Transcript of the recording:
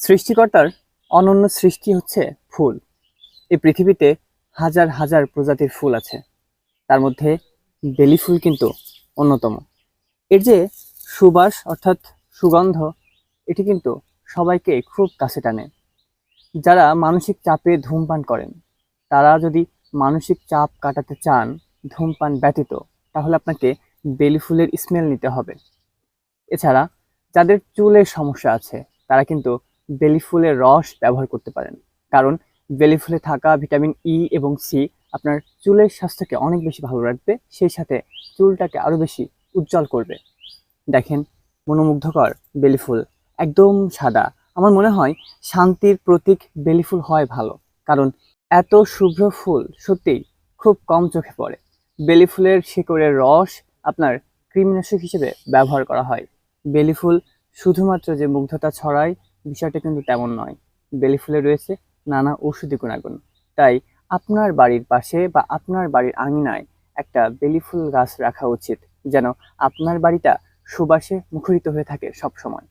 সৃষ্টিকর্তার অনন্য সৃষ্টি হচ্ছে ফুল। এই পৃথিবীতে হাজার হাজার প্রজাতির ফুল আছে। তার মধ্যে বেলি ফুল কিন্তু অন্যতম। এর যে সুবাস অর্থাৎ সুগন্ধ, এটি কিন্তু সবাইকে খুব কাছে টানে। যারা মানসিক চাপে ধূমপান করেন, তারা যদি মানসিক চাপ কাটাতে চান, ধূমপান ব্যতীত, তাহলে আপনাকে বেলি ফুলের স্মেল নিতে হবে। এছাড়া যাদের চুলের সমস্যা আছে, তারা কিন্তু বেলি ফুলের রস ব্যবহার করতে পারেন। কারণ বেলি ফুলে থাকা ভিটামিন ই এবং সি আপনার চুলের স্বাস্থ্যকে অনেক বেশি ভালো রাখবে, সেই সাথে চুলটাকে আরও বেশি উজ্জ্বল করবে। দেখেন, মনোমুগ্ধকর বেলি ফুল, একদম সাদা। আমার মনে হয় শান্তির প্রতীক বেলি ফুল হয় ভালো, কারণ এত শুভ্র ফুল সত্যিই খুব কম চোখে পড়ে। বেলি ফুলের শিকড়ের রস আপনার কৃমিনাশক হিসেবে ব্যবহার করা হয়। বেলি ফুল শুধুমাত্র যে মুগ্ধতা ছড়ায় বিষয়টা কিন্তু তেমন নয়। বেলি ফুলে রয়েছে, নানা ঔষধি গুণাগুণ। তাই আপনার বাড়ির পাশে বা আপনার বাড়ির আঙিনায় একটা বেলি ফুল গাছ রাখা উচিত, যেন আপনার বাড়িটা সুবাসে মুখরিত হয়ে থাকে সব সময়